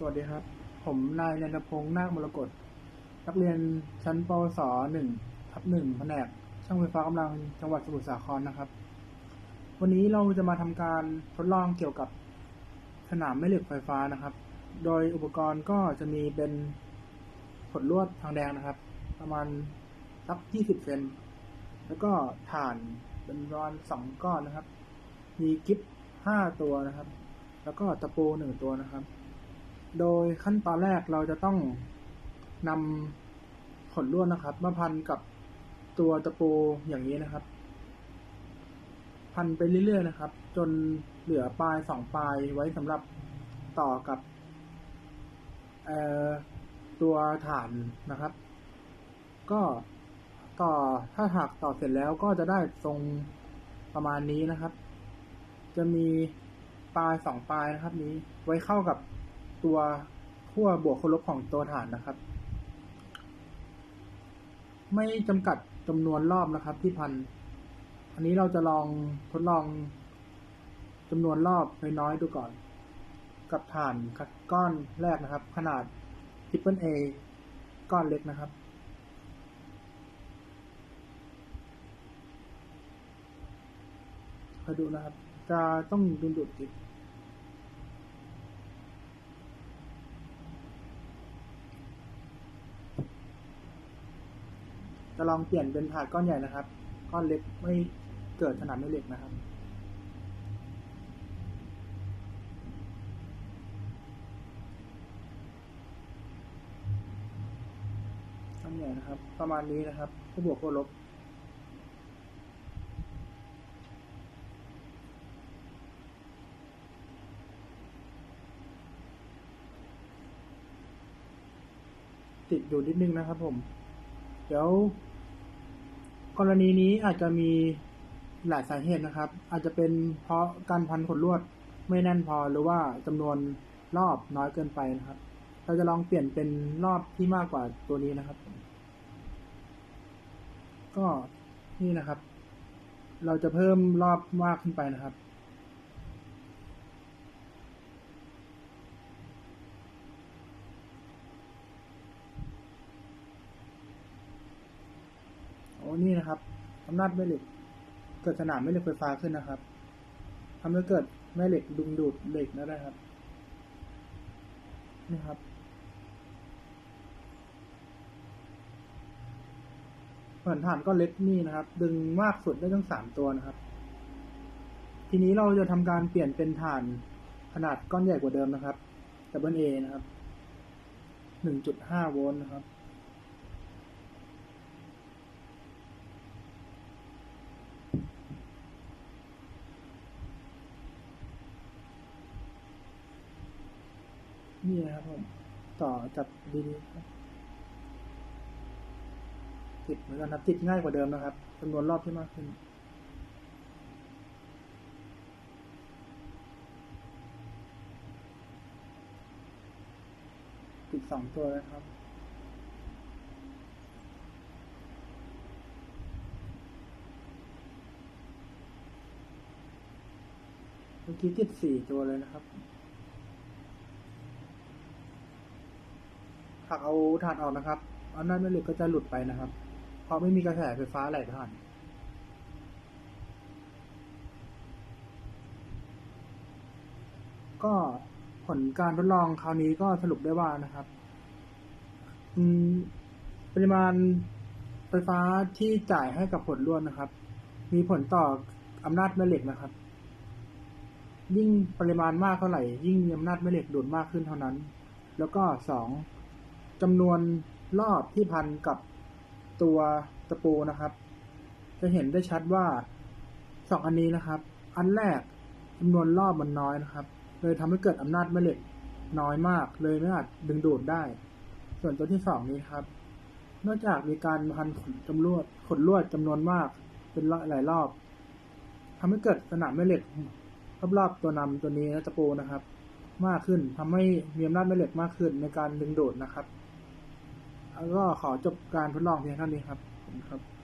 สวัสดีครับ ผมนายนันพงษ์นาคมรกตนักเรียนชั้นปวสหนึ่งทับหนึ่งแผนกช่างไฟฟ้ากำลังจังหวัดสมุทรสาครนะครับ วันนี้เราจะมาทำการทดลองเกี่ยวกับสนามแม่เหล็กไฟฟ้านะครับ โดยอุปกรณ์ก็จะมีเป็นขดลวดทางแดงนะครับ ประมาณสักยี่สิบเซนแล้วก็ถ่านเป็นระมาณสองก้อนนะครับ มีกิฟห้าตัวนะครับ แล้วก็ตะปูหนึ่งตัวนะครับ โดยขั้นตอนแรกเราจะต้องนำขนลวดนะครับ มาพันกับตัวตะปูอย่างนี้นะครับ พันไปเรื่อยๆนะครับ จนเหลือปลายสองปลายไว้สำหรับต่อกับตัวฐานนะครับ ก็ต่อถ้าหากต่อเสร็จแล้วก็จะได้ทรงประมาณนี้นะครับ จะมีปลายสองปลายนะครับ นี้ไว้เข้ากับ ตัวขั้วบวกลบของตัวฐานนะครับ ไม่จำกัดจำนวนรอบนะครับ ที่พัน อันนี้เราจะลองทดลองจำนวนรอบน้อยๆดูก่อน กับฐานก้อนแรกนะครับ ขนาด Triple A ก้อนเล็กนะครับคอยดูนะครับ จะต้องดึงดูดจิต จะลองเปลี่ยนเป็นถาดก้อนใหญ่นะครับ ก้อนเล็กไม่เกิดขนาดไม่เล็กนะครับ ก้อนใหญ่นะครับ ประมาณนี้นะครับผู้บวกผู้ลบติดอยู่นิดนึงนะครับผม เดี๋ยว กรณีนี้อาจจะมีหลายสาเหตุนะครับ อาจจะเป็นเพราะการพันขนลวดไม่แน่นพอหรือว่าจำนวนรอบน้อยเกินไปนะครับ เราจะลองเปลี่ยนเป็นรอบที่มากกว่าตัวนี้นะครับ ก็นี่นะครับ เราจะเพิ่มรอบมากขึ้นไปนะครับ อ้นี่นะครับอำนาจแม่เหล็ก เกิดสนามแม่เหล็กไฟฟ้าขึ้นนะครับทำให้เกิดแม่เหล็กดึงดูดเหล็กนะครับ นี่ครับเหมือนฐานก็เล็กนี่นะครับ ดึงมากสุดได้ทั้งสามตัวนะครับ ทีนี้เราจะทำการเปลี่ยนเป็นฐานขนาดก้อนใหญ่กว่าเดิมนะครับดับเบิลเอนะครับหนึ่งจุดห้าโวลต์นะครับ นี่นะครับผมต่อจับดีๆครับติดเหมือนกันครับติดง่ายกว่าเดิมนะครับจำนวนรอบที่มากขึ้นติดสองตัวแล้วครับเมื่อกี้ติดสี่ตัวเลยนะครับ หากเอาฐานออกนะครับอำนาจแม่เหล็กก็จะหลุดไปนะครับ เพราะไม่มีกระแสไฟฟ้าไหลผ่านก็ผลการทดลองคราวนี้ก็สรุปได้ว่านะครับอืมปริมาณไฟฟ้าที่จ่ายให้กับผลล้วนนะครับ มีผลต่ออำนาจแม่เหล็กนะครับ ยิ่งปริมาณมากเท่าไหร่ ยิ่งมีอำนาจแม่เหล็กดูดมากขึ้นเท่านั้น แล้วก็สอง จำนวนรอบที่พันกับตัวตะปูนะครับ จะเห็นได้ชัดว่าสองอันนี้นะครับ อันแรกจำนวนรอบมันน้อยนะครับ เลยทำให้เกิดอำนาจแม่เหล็กน้อยมาก เลยไม่อาจดึงดูดได้ ส่วนตัวที่สองนี้ครับ นอกจากมีการพันขนจำลวดขนลวดจำนวนมากเป็นหลายรอบทำให้เกิดสนามแม่เหล็กรอบๆตัวนำตัวนี้และตะปูนะครับ มากขึ้นทำให้มีอำนาจแม่เหล็กมากขึ้นในการดึงดูดนะครับ ก็ขอจบการทดลองเพียงเท่านี้ครับ ขอบคุณครับ